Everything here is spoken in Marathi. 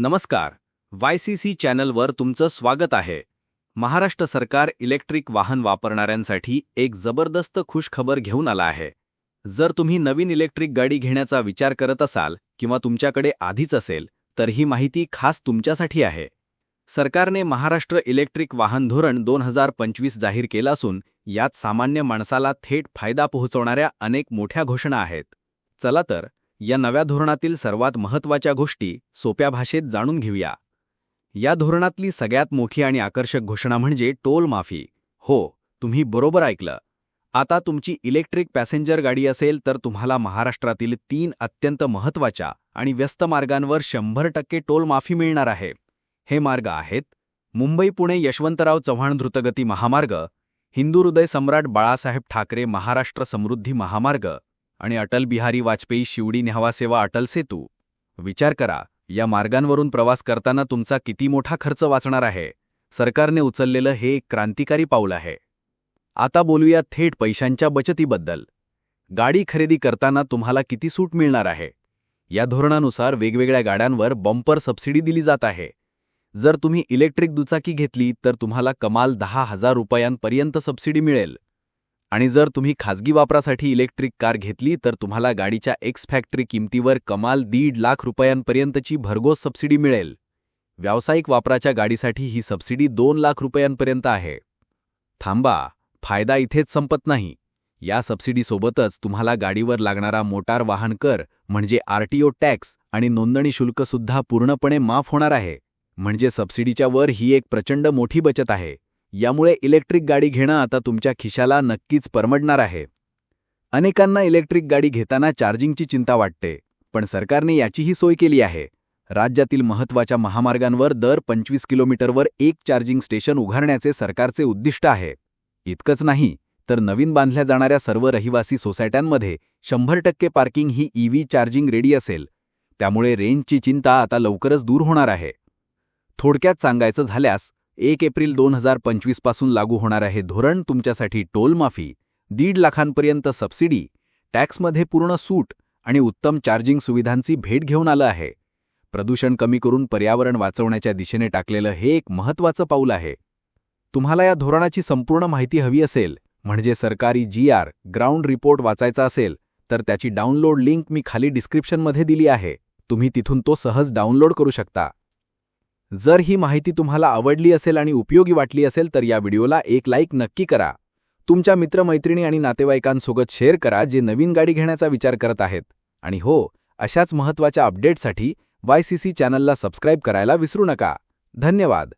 नमस्कार. वाय सी सी चॅनलवर तुमचं स्वागत आहे. महाराष्ट्र सरकार इलेक्ट्रिक वाहन वापरणाऱ्यांसाठी एक जबरदस्त खुशखबर घेऊन आला आहे. जर तुम्ही नवीन इलेक्ट्रिक गाडी घेण्याचा विचार करत असाल किंवा तुमच्याकडे आधीच असेल तर ही माहिती खास तुमच्यासाठी आहे. सरकारने महाराष्ट्र इलेक्ट्रिक वाहन धोरण दोन हजार पंचवीस जाहीर केलं असून यात सामान्य माणसाला थेट फायदा पोहोचवणाऱ्या अनेक मोठ्या घोषणा आहेत. चला तर या नव्या धोरणातील सर्वात महत्त्वाच्या गोष्टी सोप्या भाषेत जाणून घेऊया. या धोरणातली सगळ्यात मोठी आणि आकर्षक घोषणा म्हणजे टोल माफी. हो तुम्ही बरोबर ऐकलं. आता तुमची इलेक्ट्रिक पॅसेंजर गाडी असेल तर तुम्हाला महाराष्ट्रातील तीन अत्यंत महत्त्वाच्या आणि व्यस्त मार्गांवर शंभर टक्के टोल माफी मिळणार आहे. हे मार्ग आहेत मुंबई पुणे यशवंतराव चव्हाण द्रुतगती महामार्ग हिंदू हृदय सम्राट बाळासाहेब ठाकरे महाराष्ट्र समृद्धी महामार्ग आणि अटल बिहारी वाजपेयी शिवडी न्यावासेवा अटल सेतू. विचार करा या मार्गांवरून प्रवास करताना तुमचा किती मोठा खर्च वाचणार आहे? सरकारने उचललेलं हे एक क्रांतिकारी पाऊल आहे. आता बोलूया थेट पैशांच्या बचतीबद्दल. गाडी खरेदी करताना तुम्हाला किती सूट मिळणार आहे? या धोरणानुसार वेगवेगळ्या गाड्यांवर बंपर सबसिडी दिली जात आहे. जर तुम्ही इलेक्ट्रिक दुचाकी घेतली तर तुम्हाला कमाल दहा हजार रुपयांपर्यंत सबसिडी मिळेल. आणि जर तुम्ही खाजगी वापरासाठी इलेक्ट्रिक कार घेतली तर तुम्हाला गाडीच्या एक्स फॅक्टरी किमतीवर कमाल दीड लाख रुपयांपर्यंतची भरघोस सबसिडी मिळेल. व्यावसायिक वापराच्या गाडीसाठी ही सबसिडी दोन लाख रुपयांपर्यंत आहे. थांबा फायदा इथेच संपत नाही. या सबसिडीसोबतच तुम्हाला गाडीवर लागणारा मोटार वाहन कर म्हणजे आरटीओ टॅक्स आणि नोंदणी शुल्कसुद्धा पूर्णपणे माफ होणार आहे. म्हणजे सबसिडीच्या वर ही एक प्रचंड मोठी बचत आहे. यामुळे इलेक्ट्रिक गाडी घेणं आता तुमच्या खिशाला नक्कीच परवडणार आहे. अनेकांना इलेक्ट्रिक गाडी घेताना चार्जिंगची चिंता वाटते पण सरकारने याचीही सोय केली आहे. राज्यातील महत्त्वाच्या महामार्गांवर दर पंचवीस किलोमीटरवर एक चार्जिंग स्टेशन उभारण्याचे सरकारचे उद्दिष्ट आहे. इतकंच नाही तर नवीन बांधल्या जाणाऱ्या सर्व रहिवासी सोसायट्यांमध्ये शंभर टक्के पार्किंग ही ईव्ही चार्जिंग रेडी असेल. त्यामुळे रेंजची चिंता आता लवकरच दूर होणार आहे. थोडक्यात सांगायचं झाल्यास एक एप्रिल दोन हजार पंचवीसपासून लागू होणारं हे धोरण तुमच्यासाठी टोलमाफी दीड लाखांपर्यंत सबसिडी टॅक्समध्ये पूर्ण सूट आणि उत्तम चार्जिंग सुविधांची भेट घेऊन आलं आहे. प्रदूषण कमी करून पर्यावरण वाचवण्याच्या दिशेने टाकलेलं हे एक महत्त्वाचं पाऊल आहे. तुम्हाला या धोरणाची संपूर्ण माहिती हवी असेल म्हणजे सरकारी जी आर ग्राउंड रिपोर्ट वाचायचा असेल तर त्याची डाउनलोड लिंक मी खाली डिस्क्रिप्शनमध्ये दिली आहे. तुम्ही तिथून तो सहज डाउनलोड करू शकता. जर ही माहिती तुम्हाला आवडली असेल आणि उपयोगी वाटली असेल तर या व्हिडिओला एक लाईक नक्की करा. तुमच्या मित्रमैत्रिणी आणि नातेवाईकांसोबत शेअर करा जे नवीन गाडी घेण्याचा विचार करत आहेत. आणि हो अशाच महत्त्वाच्या अपडेटसाठी वाय सी सी चॅनलला सबस्क्राईब करायला विसरू नका. धन्यवाद.